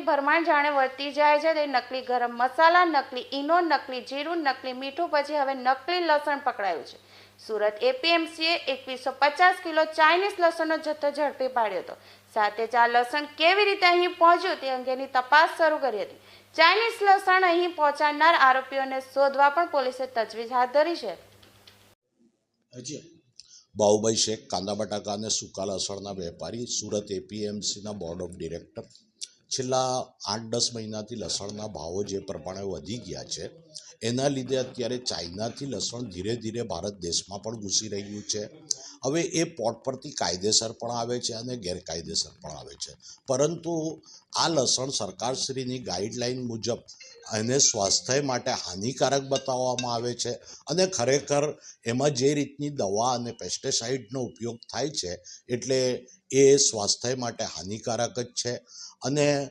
ભરમાણ જાણે વધતી જાય છે. તે નકલી ગરમ મસાલા, નકલી ઈનો, નકલી જીરું, નકલી મીઠું, પછી હવે નકલી લસણ પકડાયું છે. સુરત એપીએમસીએ એકવીસો પચાસ કિલો ચાઇનીઝ લસણનો જથ્થો ઝડપી પાડ્યો હતો. સાથે જ આ લસણ કેવી રીતે અહીં પહોંચ્યું તે અંગેની તપાસ શરૂ કરી હતી. ચાઇનીઝ લસણ અહીં પહોંચાડનાર આરોપીઓને શોધવા પણ પોલીસે તજવીજ હાથ ધરી છે. બાહુભાઈ શેખ, કાંદા બટાકા અને સૂકા લસણના વેપારી, સુરત એપીએમસીના બોર્ડ ઓફ ડિરેક્ટર છેલ્લા આઠ દસ મહિનાથી લસણના ભાવો જે પ્રમાણે વધી ગયા છે, એના લીધે અત્યારે ચાઇનાથી લસણ ધીરે ધીરે ભારત દેશમાં પણ ઘૂસી રહ્યું છે. હવે એ પોટ પરથી કાયદેસર પણ આવે છે અને ગેરકાયદેસર પણ આવે છે. પરંતુ આ લસણ સરકારશ્રીની ગાઈડલાઇન મુજબ એને સ્વાસ્થ્ય માટે હાનિકારક બતાવવામાં આવે છે. અને ખરેખર એમાં જે રીતની દવા અને પેસ્ટિસાઇડનો ઉપયોગ થાય છે, એટલે એ સ્વાસ્થ્ય માટે હાનિકારક જ છે. અને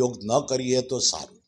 ઉપયોગ ન કરીએ તો સારું.